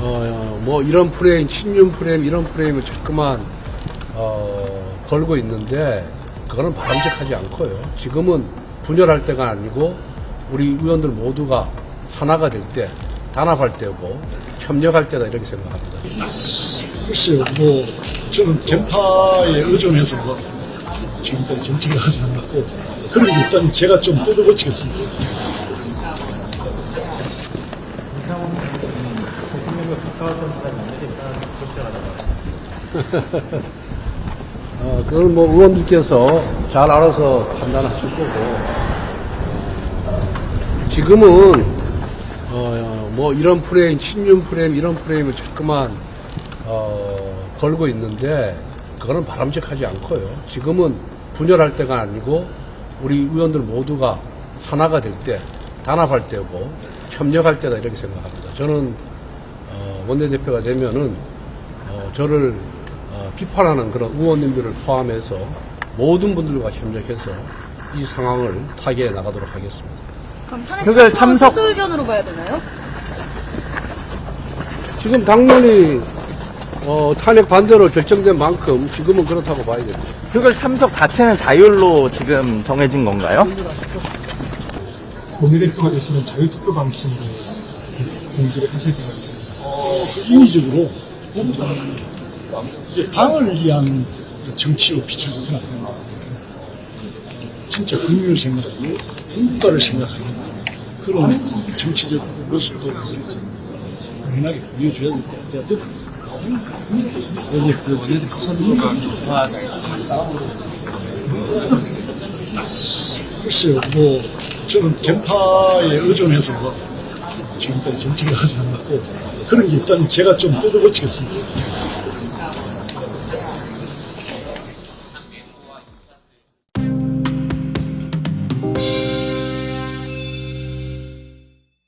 어, 뭐 이런 프레임, 친윤 프레임, 이런 프레임을 자꾸만 어, 걸고 있는데 그거는 바람직하지 않고요. 지금은 분열할 때가 아니고 우리 의원들 모두가 하나가 될 때, 단합할 때고 협력할 때다 이렇게 생각합니다. 글쎄요, 뭐, 저는 개파에 의존해서 지금까지 정치를 하지 않았고, 게 일단 제가 좀 뜯어고치겠습니다. 어, 그건 뭐 의원들께서 잘 알아서 판단하실 거고 어, 지금은 어, 뭐 이런 프레임, 친윤 프레임, 이런 프레임을 자꾸만 어, 걸고 있는데 그거는 바람직하지 않고요. 지금은 분열할 때가 아니고 우리 의원들 모두가 하나가 될 때, 단합할 때고 협력할 때다 이렇게 생각합니다. 저는 어, 원내대표가 되면은 어, 저를 어, 비판하는 그런 의원님들을 포함해서 모든 분들과 협력해서 이 상황을 타개해 나가도록 하겠습니다. 그럼 탄핵 그걸 참석 참석- 소수 의견으로 봐야 되나요? 지금 당연히 어, 탄핵 반대로 결정된 만큼 지금은 그렇다고 봐야 됩니다. 그걸 참석 자체는 자율로 지금 정해진 건가요? 원내대표가 되시면 자유투표 방식으로 공지를 되겠습니다. 그 인위적으로 이제 당을 위한 정치로 비춰져서는 안 됩니다. 진짜 국민을 생각하고 국가를 생각하는 그런 정치적 모습도 당연하게 보여줘야 될 것 같아요. 글쎄요, 뭐, 저는 개파에 의존해서 지금까지 정치를 하지 않았고, 그런 게 일단 제가 좀 뜯어고치겠습니다.